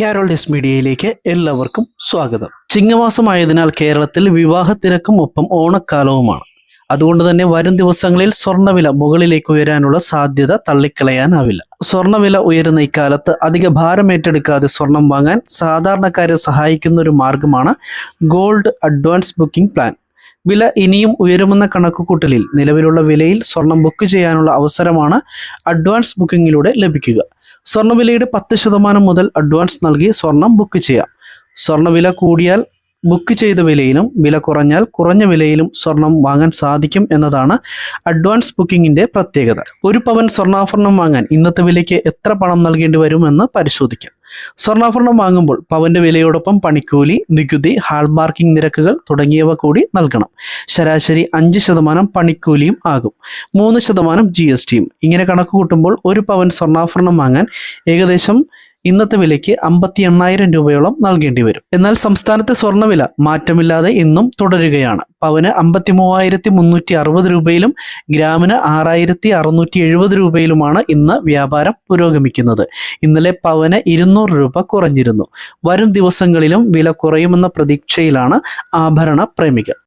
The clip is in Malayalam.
കാരോൾഡിസ് മീഡിയയിലേക്ക് എല്ലാവർക്കും സ്വാഗതം. ചിങ്ങമാസമായതിനാൽ കേരളത്തിൽ വിവാഹ തിരക്കും ഒപ്പം ഓണക്കാലവുമാണ്. അതുകൊണ്ട് തന്നെ വരും ദിവസങ്ങളിൽ സ്വർണവില മുകളിലേക്ക് ഉയരാനുള്ള സാധ്യത തള്ളിക്കളയാനാവില്ല. സ്വർണവില ഉയരുന്ന ഇക്കാലത്ത് അധിക ഭാരം ഏറ്റെടുക്കാതെ സ്വർണം വാങ്ങാൻ സാധാരണക്കാരെ സഹായിക്കുന്ന ഒരു മാർഗമാണ് ഗോൾഡ് അഡ്വാൻസ് ബുക്കിംഗ് പ്ലാൻ. വില ഇനിയും ഉയരുമെന്ന കണക്കുകൂട്ടലിൽ നിലവിലുള്ള വിലയിൽ സ്വർണം ബുക്ക് ചെയ്യാനുള്ള അവസരമാണ് അഡ്വാൻസ് ബുക്കിങ്ങിലൂടെ ലഭിക്കുക. സ്വർണവിലയുടെ പത്ത് ശതമാനം മുതൽ അഡ്വാൻസ് നൽകി സ്വർണം ബുക്ക് ചെയ്യാം സ്വർണവില കൂടിയാൽ ബുക്ക് ചെയ്ത വിലയിലും വില കുറഞ്ഞാൽ കുറഞ്ഞ വിലയിലും സ്വർണം വാങ്ങാൻ സാധിക്കും എന്നതാണ് അഡ്വാൻസ് ബുക്കിങ്ങിന്റെ പ്രത്യേകത. ഒരു പവൻ സ്വർണാഭരണം വാങ്ങാൻ ഇന്നത്തെ വിലയ്ക്ക് എത്ര പണം നൽകേണ്ടി വരുമെന്ന് പരിശോധിക്കാം. സ്വർണാഭരണം വാങ്ങുമ്പോൾ പവന്റെ വിലയോടൊപ്പം പണിക്കൂലി നികുതി ഹാൾമാർക്കിംഗ് നിരക്കുകൾ തുടങ്ങിയവ കൂടി നൽകണം. ശരാശരി അഞ്ച് ശതമാനം പണിക്കൂലിയും ആകും. മൂന്ന് ശതമാനം ജി എസ് ടിയും ഇങ്ങനെ കണക്ക് കൂട്ടുമ്പോൾ ഒരു പവൻ സ്വർണാഭരണം വാങ്ങാൻ ഏകദേശം ഇന്നത്തെ വിലയ്ക്ക് അമ്പത്തി എണ്ണായിരം രൂപയോളം നൽകേണ്ടി വരും. എന്നാൽ സംസ്ഥാനത്തെ സ്വർണവില മാറ്റമില്ലാതെ ഇന്നും തുടരുകയാണ്. പവന് അമ്പത്തി മൂവായിരത്തി മുന്നൂറ്റി അറുപത് രൂപയിലും ഗ്രാമിന് ആറായിരത്തി അറുന്നൂറ്റി എഴുപത് രൂപയിലുമാണ് ഇന്ന് വ്യാപാരം പുരോഗമിക്കുന്നത്. ഇന്നലെ പവന് ഇരുന്നൂറ് രൂപ കുറഞ്ഞിരുന്നു. വരും ദിവസങ്ങളിലും വില കുറയുമെന്ന പ്രതീക്ഷയിലാണ് ആഭരണ പ്രേമികൾ.